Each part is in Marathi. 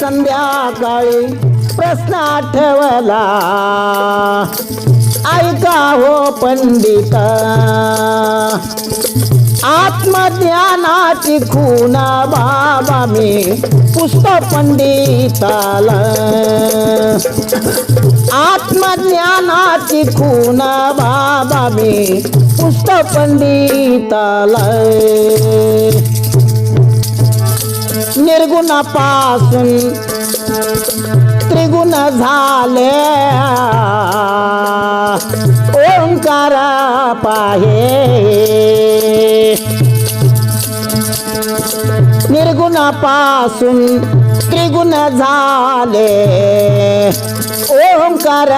संध्याकाळी प्रश्न आठवला ऐका हो पंडित. आत्मज्ञानाची खुना बाबा मी पुस्तक पंडिताला. आत्मज्ञानाची खुना बाबा मी पुस्तक पंडिताला. निर्गुणापासून त्रिगुण झाले. ओंकार पाहे. निर्गुणापासून त्रिगुण झाले. ओंकार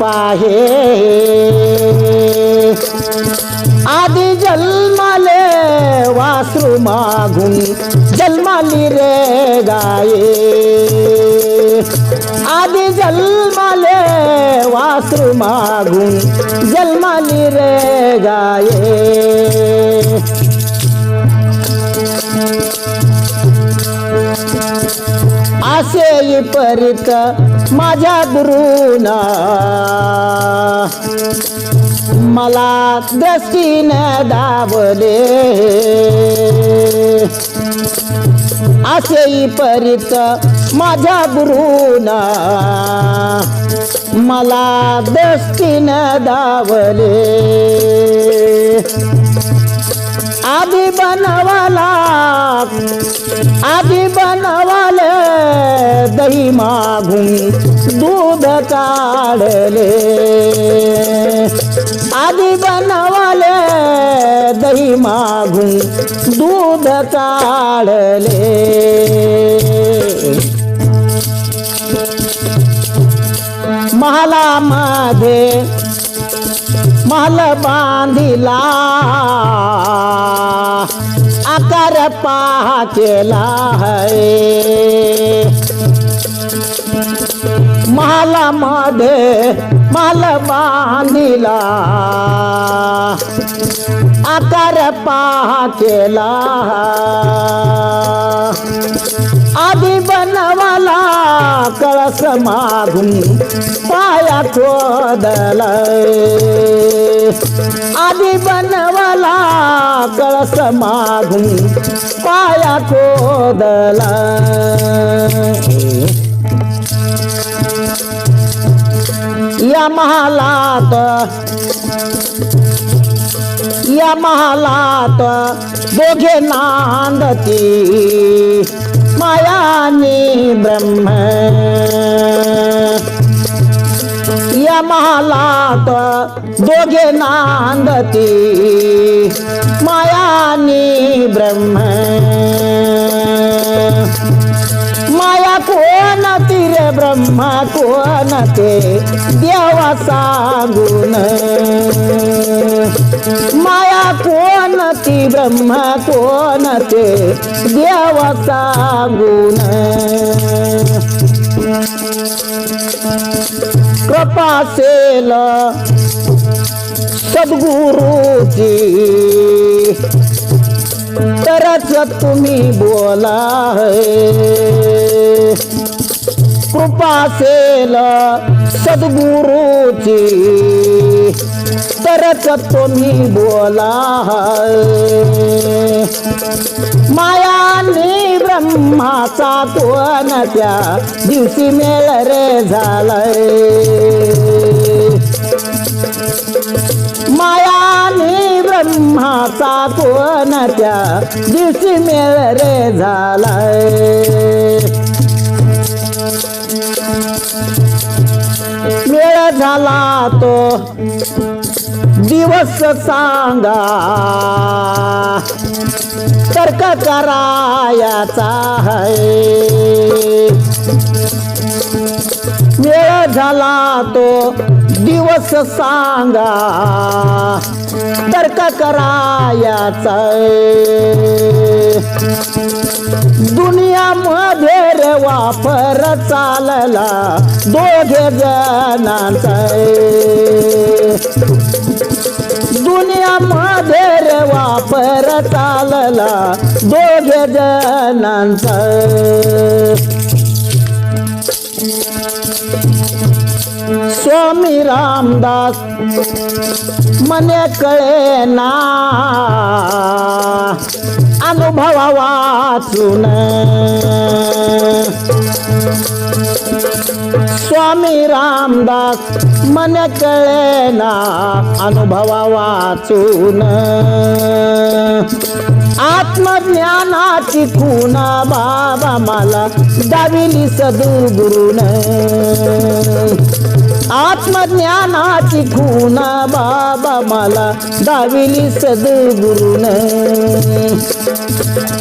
पाहे. आधी जन्माले वासरू मागून जन्माली रे गाये. आधी जन्माले वासरू मागून जन्माली रे गाये. असे परित माझ्या गुरुना मला दृष्टीने दावले असे परित माझ्या गुरुन मला दृष्टीने दावले आधी बनवाला आधी बनवाले दही मागून. दूध काढले आधी बनवले दही मागून दूध काढले महालामध्ये माल बांधिला. आकार पहा केला है. महालामध्ये माल बांधिला. आकार पहा केला. आधी बनवाला कळस मागून पाया खोदल आधी बनवाला कळस मागून पाया खोदल या महालात या महालात दोघे नांदती मायानी ब्रह्म. या महालात दोघे नांदती मायानी ब्रह्म. कोणती रे ब्रह्मा कोण ते देवा सांगून? माया कोणती ब्रह्मा कोण ते देवा सांगून? कृपासेल सद्गुरुची तरच तुम्ही बोला है। कृपासेल सद्गुरूची. तरच तुम्ही बोला है मायानी ब्रह्माचा तोन त्या दिवशी मेळ रे झालाय. मायानी ब्रह्माचा कोण त्या दिवशी मेळ रे झालाय. झाला तो. दिवस सांगा. तर्क करायाचा आहे. वेळ झाला तो. दिवस सांगा तर्क करायाचा दुनियामध्ये रे वापर चालला दोघे जणांचा दुनियामध्ये रे वापर चालला दोघे जणांचा स्वामी रामदास मने कळे ना. अनुभवा वाचून. स्वामी रामदास मन कळे ना. अनुभवा वाचून. आत्मज्ञानाची खून बाबा मला दाविली सदुगुरुन. आत्मज्ञानाची खुना बाबा मला दाविली सद्गुरुन.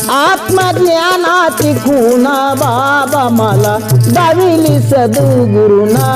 आत्मज्ञानाची खुना बाबा मला दाविली सद्गुरुना.